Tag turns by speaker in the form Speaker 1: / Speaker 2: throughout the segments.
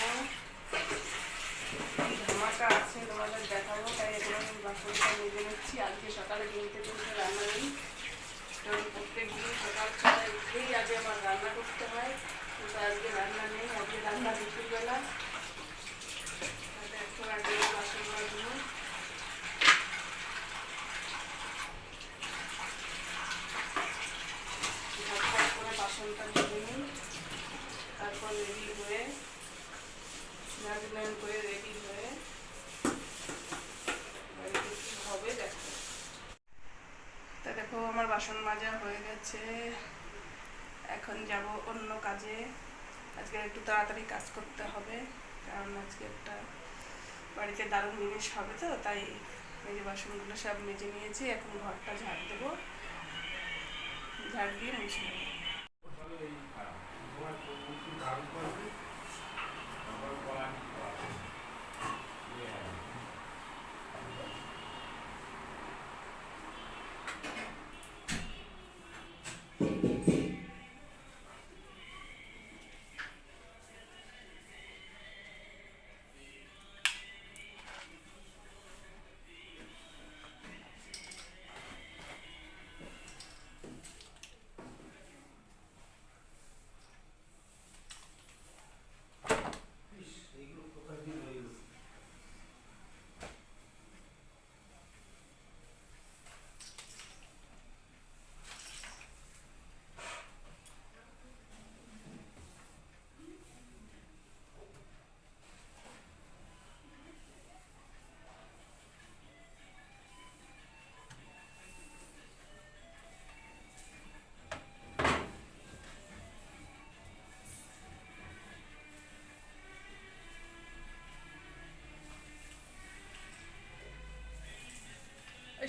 Speaker 1: হব ধামাকা আছে তোমাদের দেখাবো। তাই এগুলো আমি বাসনটা মেজে নিচ্ছি আজকে সকালে কিনতে কিনতে রান্না নেই কারণ প্রত্যেক দিন সকাল ছটায় উঠেই আগে আমার রান্না করতে হয় কিন্তু আজকে রান্না নেই আজকে রান্না দুপুরবেলা এখন আগে বাসন মাজবো ঝটপট করে বাসনটা মেজে নিই তারপর রেডি হয়ে স্নান টান করে রেডি হয়ে বাড়িতে কি হবে দেখো তা দেখো আমার বাসন মাজা হয়ে গেছে এখন যাব অন্য কাজে আজকে একটু তাড়াতাড়ি কাজ করতে হবে, কারণ আজকে একটা বাড়িতে দারুণ জিনিস হবে তো, তাই এই যে বাসনগুলো সব মেজে নিয়েছি, এখন ঘরটা ঝাড় দেবো। ঝাড় দিয়ে মুছে নেব।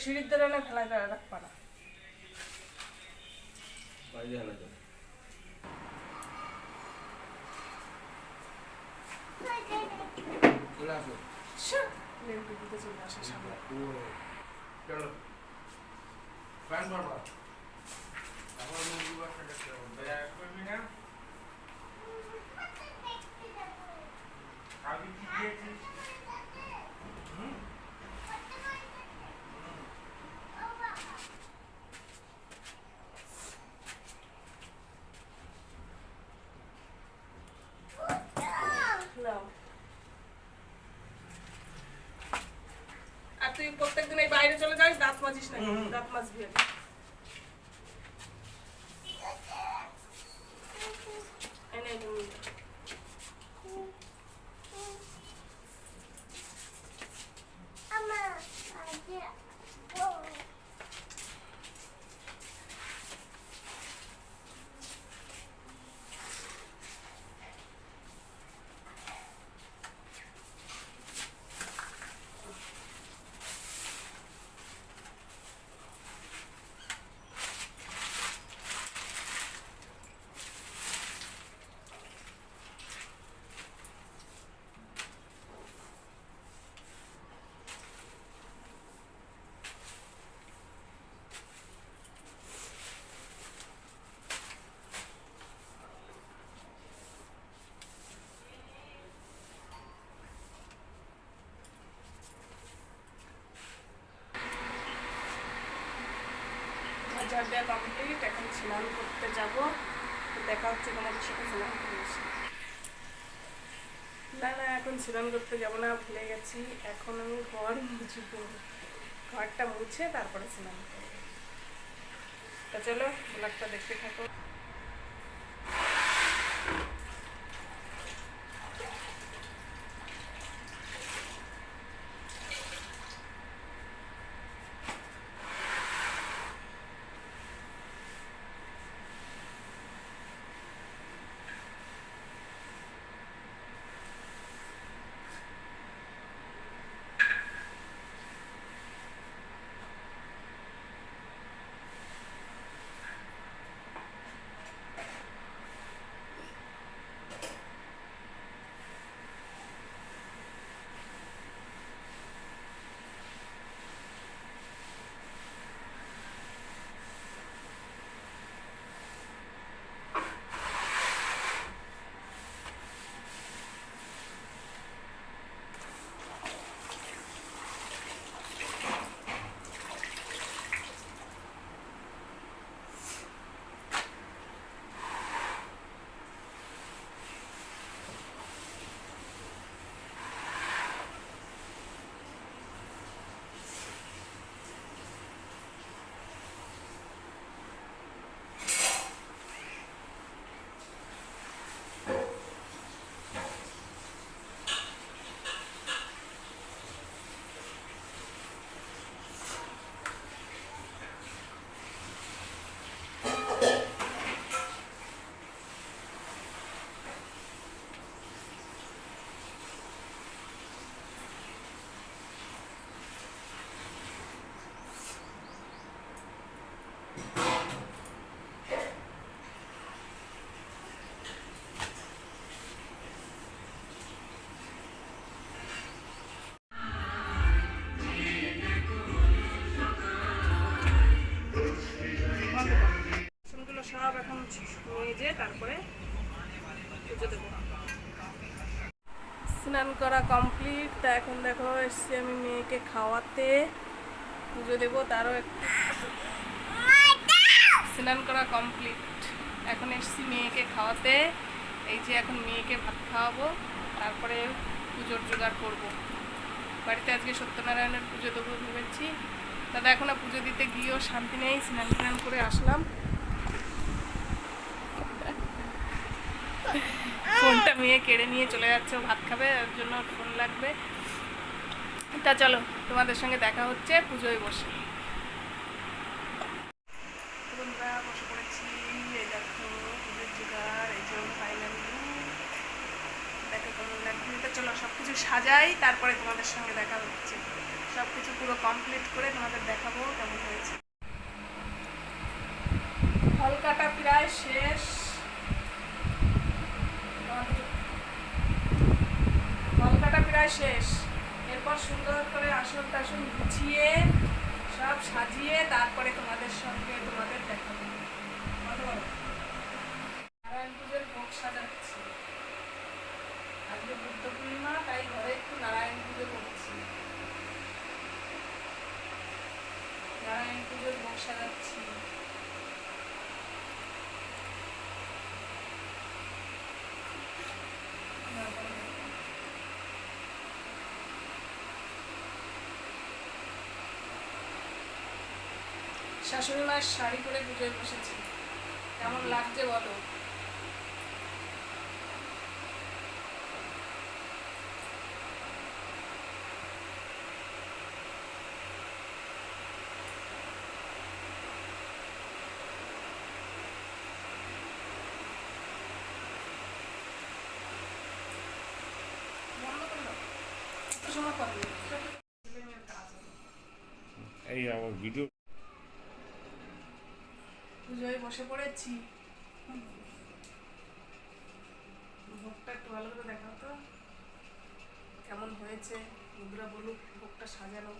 Speaker 1: সিঁড়ির দ্বারা না ফেলায় দেওয়া রাখবা না।
Speaker 2: হালা যাবে চলে আসো
Speaker 1: শ্যাঃ, লেবু দিতে চলে আসে সামনে
Speaker 2: চলো প্যান করবা আমার মুরগি বাচ্চা কাছে দয়া করবি না আমি কি দিয়েছিস হুম
Speaker 1: নাও। আর তুই বাইরে চলে যাস দাঁত মাজিস না। দাঁত মাজবি আগে। এই নে, তুমি। ঝাড় দেওয়া কমপ্লিট এখন স্নান করতে যাব। দেখা হচ্ছে তোমাদের সাথে স্নান করে না না, এখন স্নান করতে যাব না, ভুলে গেছি। এখন আমি ঘর মুছব। ঘরটা মুছে তারপরে স্নান করব। তা চলো, ব্লগটা দেখতে থাকো। তারপরে স্নান করা কমপ্লিট, তা এখন দেখো এসছি আমি মেয়েকে খাওয়াতে। পুজো দেবো, তারও একটু। স্নান করা কমপ্লিট। এখন এসছি মেয়েকে খাওয়াতে। এই যে এখন মেয়েকে ভাত খাওয়াবো, তারপরে পুজোর জোগাড় করব। বাড়িতে আজকে সত্যনারায়ণের পুজো দেবো ভেবেছি। দাদা এখন পুজো দিতে গিয়েও শান্তি নেই স্নান টান করে আসলাম। ফোনটা মেয়ে কেড়ে নিয়ে চলে যাচ্ছে ভাত খাবে, ওর জন্য ফোন লাগবে। তা চলো, তোমাদের সঙ্গে দেখা হচ্ছে, পুজোয় বসে। বন্ধুরা সাজাই, তারপরে তোমাদের সঙ্গে দেখা হচ্ছে। সব কিছু পুরো কমপ্লিট করে তোমাদের দেখাবো কেমন হয়েছে। ফল কাটা প্রায় শেষ ফল কাটা প্রায় শেষ। এরপর সুন্দর করে আসন টাসন গুছিয়ে, সব সাজিয়ে তারপরে তোমাদের সঙ্গে তোমাদের বলো। নারায়ণ পুজোর ভোগ সাজাচ্ছি। আজকে বুদ্ধ পূর্ণিমা, তাই ঘরে একটু নারায়ণ পুজো করছি। নারায়ণ পুজোর ভোগ সাজাচ্ছি। শাশুড়ি শাড়ি পরে পুজোয় বসেছি। কেমন লাগছে বলো।
Speaker 2: এই আমার ভিডিও
Speaker 1: বসে পড়েছি। ভোগটা একটু ভালো করে দেখাও তো। কেমন হয়েছে? বন্ধুরা বলুক ভোগটা সাজানো।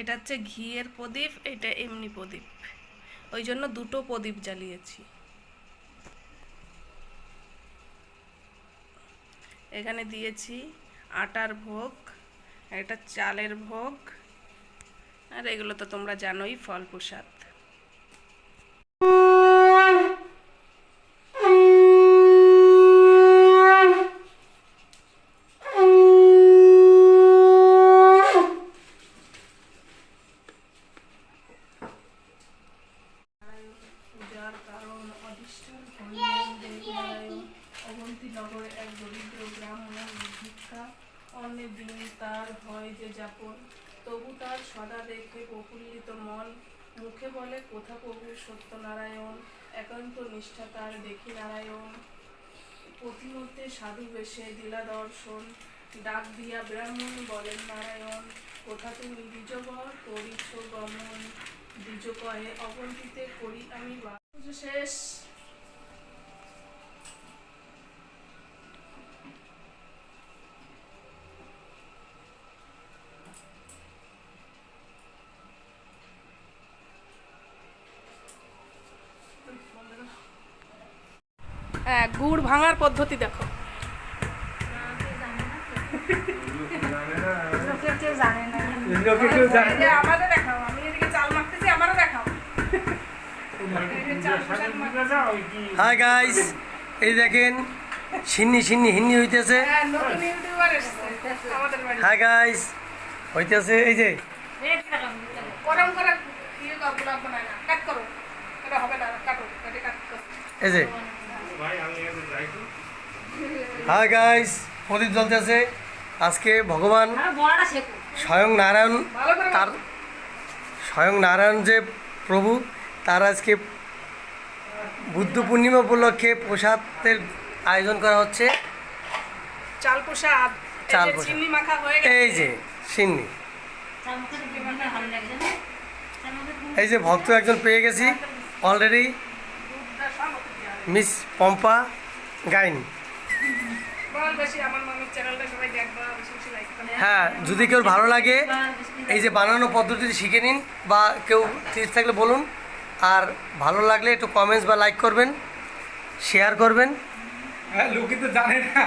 Speaker 1: এটা হচ্ছে ঘিয়ের প্রদীপ, এটা এমনি প্রদীপ। ওই জন্য দুটো প্রদীপ জ্বালিয়েছি। এখানে দিয়েছি আটার ভোগ এটা চালের ভোগ। আর এগুলো তো তোমরা জানোই, ফল প্রসাদ পূজার কারণ অধিষ্ঠান হরিনাম দেবনারায়ণ অবন্তী নগরে এক দরিদ্র ব্রাহ্মণ ভিক্ষা অন্যের দিন তার হয় যে যাপন তবু তার সদা দেখে প্রফুল্লিত মন, মুখে বলে কোথা প্রভু সত্যনারায়ণ, একান্ত নিষ্ঠা তার দেখি নারায়ণ। প্রতিমধ্যে সাধু বেশে দিলা দর্শন, ডাক দিয়া ব্রাহ্মণ বলেন নারায়ণ। কোথা তুমি দ্বিজবর করিছ গমন দ্বিজ কহে অবন্তিতে করি আমি শেষ। হ্যাঁ গুড় ভাঙার পদ্ধতি দেখো।
Speaker 3: হাই গাইস এই দেখেন সিন্নি সিন্নি হিন্নি হইতেছে।
Speaker 1: হ্যাঁ নতুন ইউটিউবার এসছে আমাদের বাড়ি
Speaker 3: হাই গাইস হইতেছে এই যে।
Speaker 1: ইয়ে করো গোলাপ বানায় না। কাট করো। এটা হবে না কাটো কেটে কাট করো।
Speaker 3: এই যে। হাই গাইস প্রদীপ জ্বলতেছে। আজকে ভগবান স্বয়ং নারায়ণ তার স্বয়ং নারায়ণ যে প্রভু তার আজকে বুদ্ধ পূর্ণিমা উপলক্ষে প্রসাদের আয়োজন করা হচ্ছে।
Speaker 1: চাল প্রসাদ এই
Speaker 3: চাল
Speaker 1: যে
Speaker 3: প্রসাদ।
Speaker 1: চিনি মাখা হয়ে গেছে।
Speaker 3: এই যে সিন্নি এই যে ভক্ত একজন পেয়ে গেছি অলরেডি
Speaker 1: দুধটা সব ওকে দেওয়া হবে।
Speaker 3: মিস পম্পা গাইন।
Speaker 1: বল বেশি আমার মামির চ্যানেলটা সবাই দেখবা বেশি বেশি লাইক করবে
Speaker 3: হ্যাঁ যদি কেউ ভালো লাগে এই যে বানানো পদ্ধতিটি শিখে নিন বা কেউ টিপস থাকলে বলুন। আর ভালো লাগলে একটু কমেন্টস বা লাইক করবেন শেয়ার করবেন।
Speaker 4: হ্যাঁ লোকে তো জানে না।